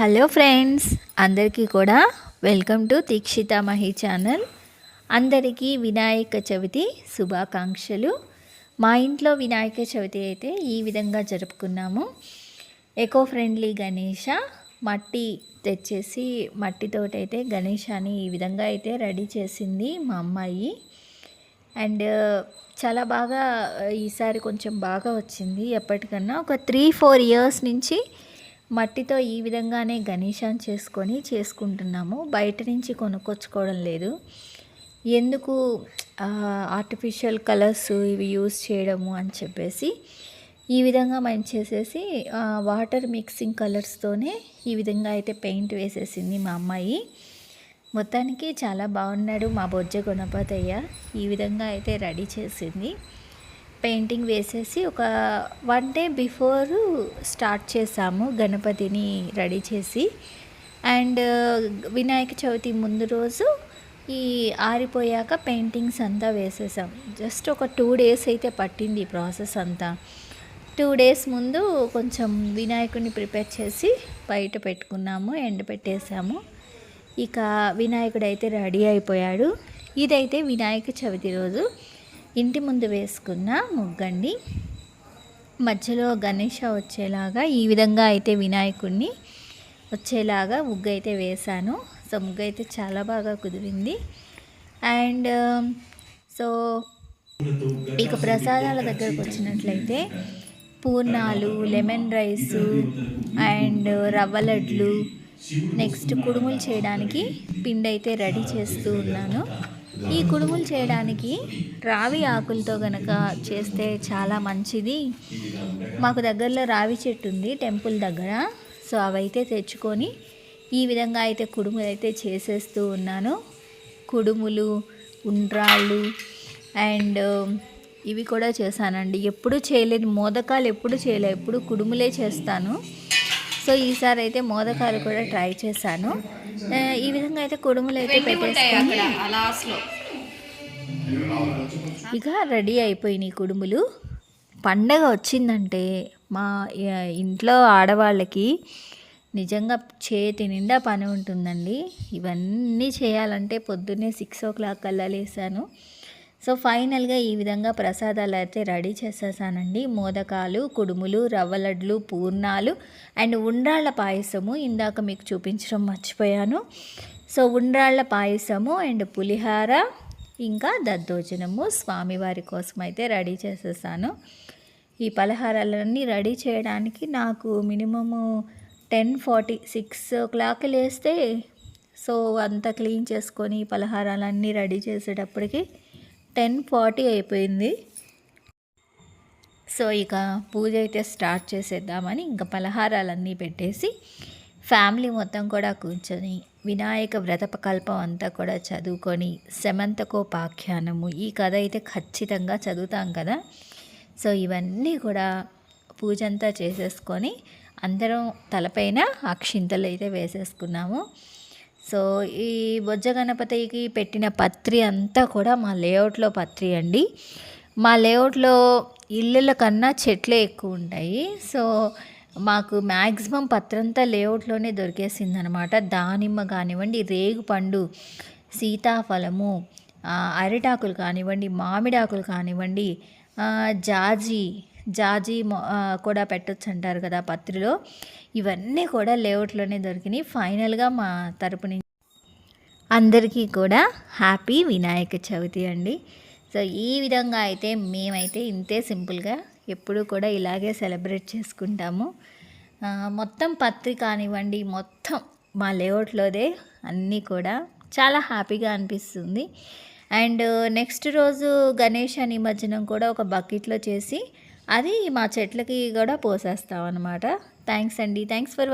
Hello friends అందరికీ కూడా welcome to Dikshita Mahi channel. అందరికీ వినాయక చవితి శుభాకాంక్షలు. మా ఇంట్లో వినాయక చవితి అయితే ఈ విధంగా జరుపుకున్నాము. ఎకో ఫ్రెండ్లీ గణేష మట్టి తెచ్చేసి మట్టితోటైతే గణేశాన్ని ఈ విధంగా అయితే రెడీ చేసింది మా అమ్మాయి. అండ్ చాలా బాగా ఈసారి కొంచెం బాగా వచ్చింది ఎప్పటికన్నా. ఒక త్రీ ఫోర్ ఇయర్స్ నుంచి మట్టితో ఈ విధంగానే గణేశాన్ చేసుకొని చేసుకుంటున్నాము. బయట నుంచి కొనుక్కొచ్చుకోవడం లేదు. ఎందుకు ఆర్టిఫిషియల్ కలర్స్ ఇవి యూస్ చేయడము అని చెప్పేసి ఈ విధంగా మనం చేసేసి వాటర్ మిక్సింగ్ కలర్స్తోనే ఈ విధంగా అయితే పెయింట్ వేసేసింది మా అమ్మాయి. మొత్తానికి చాలా బాగున్నాడు మా బొజ్జ గుణపతయ్య. ఈ విధంగా అయితే రెడీ చేసింది. పెయింటింగ్ వేసేసి ఒక వన్ డే బిఫోర్ స్టార్ట్ చేసాము గణపతిని రెడీ చేసి. అండ్ వినాయక చవితి ముందు రోజు ఈ ఆరిపోయాక పెయింటింగ్స్ అంతా వేసేసాం. జస్ట్ ఒక టూ డేస్ అయితే పట్టింది ఈ ప్రాసెస్ అంతా. టూ డేస్ ముందు కొంచెం వినాయకుడిని ప్రిపేర్ చేసి బయట పెట్టుకున్నాము ఎండ పెట్టేసాము. ఇక వినాయకుడు అయితే రెడీ అయిపోయాడు. ఇదైతే వినాయక చవితి రోజు. ఇంటి ముందు వేసుకున్న ముగ్గండి. మధ్యలో గణేష వచ్చేలాగా ఈ విధంగా అయితే వినాయకుడిని వచ్చేలాగా ముగ్గు అయితే వేశాను. సో ముగ్గు అయితే చాలా బాగా కుదిరింది. అండ్ సో ఇక ప్రసాదాల దగ్గరకు వచ్చినట్లయితే పూర్ణాలు లెమన్ రైసు అండ్ రవ్వ లడ్లు. నెక్స్ట్ కుడుములు చేయడానికి పిండి అయితే రెడీ చేస్తూ ఉన్నాను. ఈ కుడుములు చేయడానికి రావి ఆకులతో గనక చేస్తే చాలా మంచిది. మాకు దగ్గరలో రావి చెట్టు ఉంది టెంపుల్ దగ్గర. సో అవైతే తెచ్చుకొని ఈ విధంగా అయితే కుడుములు అయితే చేసేస్తూ ఉన్నాను. కుడుములు ఉండ్రాళ్ళు అండ్ um, ఇవి కూడా చేశానండి. ఎప్పుడు చేయలేదు మోదకాలు ఎప్పుడు చేయలేదు ఎప్పుడు కుడుములే చేస్తాను. సో ఈసారి అయితే మోదకాలు కూడా ట్రై చేశాను. ఈ విధంగా అయితే కుడుములు అయితే పెట్టేసుకొని ఇక రెడీ అయిపోయినాయి కుడుములు. పండగ వచ్చిందంటే మా ఇంట్లో ఆడవాళ్ళకి నిజంగా చేతి నిండా పని ఉంటుందండి. ఇవన్నీ చేయాలంటే పొద్దున్నే సిక్స్ ఓ క్లాక్ కల్లా లేసాను. సో ఫైనల్గా ఈ విధంగా ప్రసాదాలు అయితే రెడీ చేసేసానండి. మోదకాలు కుడుములు రవ్వ లడ్లు పూర్ణాలు అండ్ ఉండ్రాళ్ళ పాయసము ఇందాక మీకు చూపించడం మర్చిపోయాను. సో ఉండ్రాళ్ళ పాయసము అండ్ పులిహార ఇంకా దద్దోజనము స్వామివారి కోసం అయితే రెడీ చేసేసాను. ఈ పలహారాలన్నీ రెడీ చేయడానికి నాకు minimum ten forty six o'clock లేస్తే సో అంతా క్లీన్ చేసుకొని పలహారాలన్నీ రెడీ చేసేటప్పటికి టెన్ ఫార్టీ అయిపోయింది. సో ఇక పూజ అయితే స్టార్ట్ చేసేద్దామని ఇంకా పలహారాలన్నీ పెట్టేసి ఫ్యామిలీ మొత్తం కూడా కూర్చొని వినాయక వ్రతపకల్పం అంతా కూడా చదువుకొని శమంతకోపాఖ్యానము ఈ కథ అయితే ఖచ్చితంగా చదువుతాం కదా. సో ఇవన్నీ కూడా పూజ అంతా చేసేసుకొని అందరం తలపైన అక్షింతలు అయితే వేసేసుకున్నాము. సో ఈ బొజ్జ గణపతికి పెట్టిన పత్రి అంతా కూడా మా లేఅవుట్లో పత్రి అండి. మా లేఅవుట్లో ఇళ్ళ కన్నా చెట్లే ఎక్కువ ఉంటాయి. సో మాకు మ్యాక్సిమం పత్రంతా లేఅవుట్లోనే దొరికేసిందనమాట. దానిమ్మ కానివ్వండి రేగు పండు సీతాఫలము అరిటాకులు కానివ్వండి మామిడాకులు కానివ్వండి జాజి జాజి కూడా పెట్టచ్చు అంటారు కదా పత్రిలో. ఇవన్నీ కూడా లేఅవుట్లోనే దొరికినాయి. ఫైనల్గా మా తరపు నుంచి అందరికీ కూడా హ్యాపీ వినాయక చవితి అండి. సో ఈ విధంగా అయితే మేమైతే ఇంతే సింపుల్గా ఎప్పుడూ కూడా ఇలాగే సెలబ్రేట్ చేసుకుంటాము. మొత్తం పత్రి కానివ్వండి మొత్తం మా లేఅవుట్లోదే అన్నీ కూడా చాలా హ్యాపీగా అనిపిస్తుంది. అండ్ నెక్స్ట్ రోజు గణేష్ నిమజ్జనం కూడా ఒక బకెట్లో చేసి అది మా చెట్లకి కూడా పోసేస్తాం అనమాట థ్యాంక్స్ అండి థ్యాంక్స్ ఫర్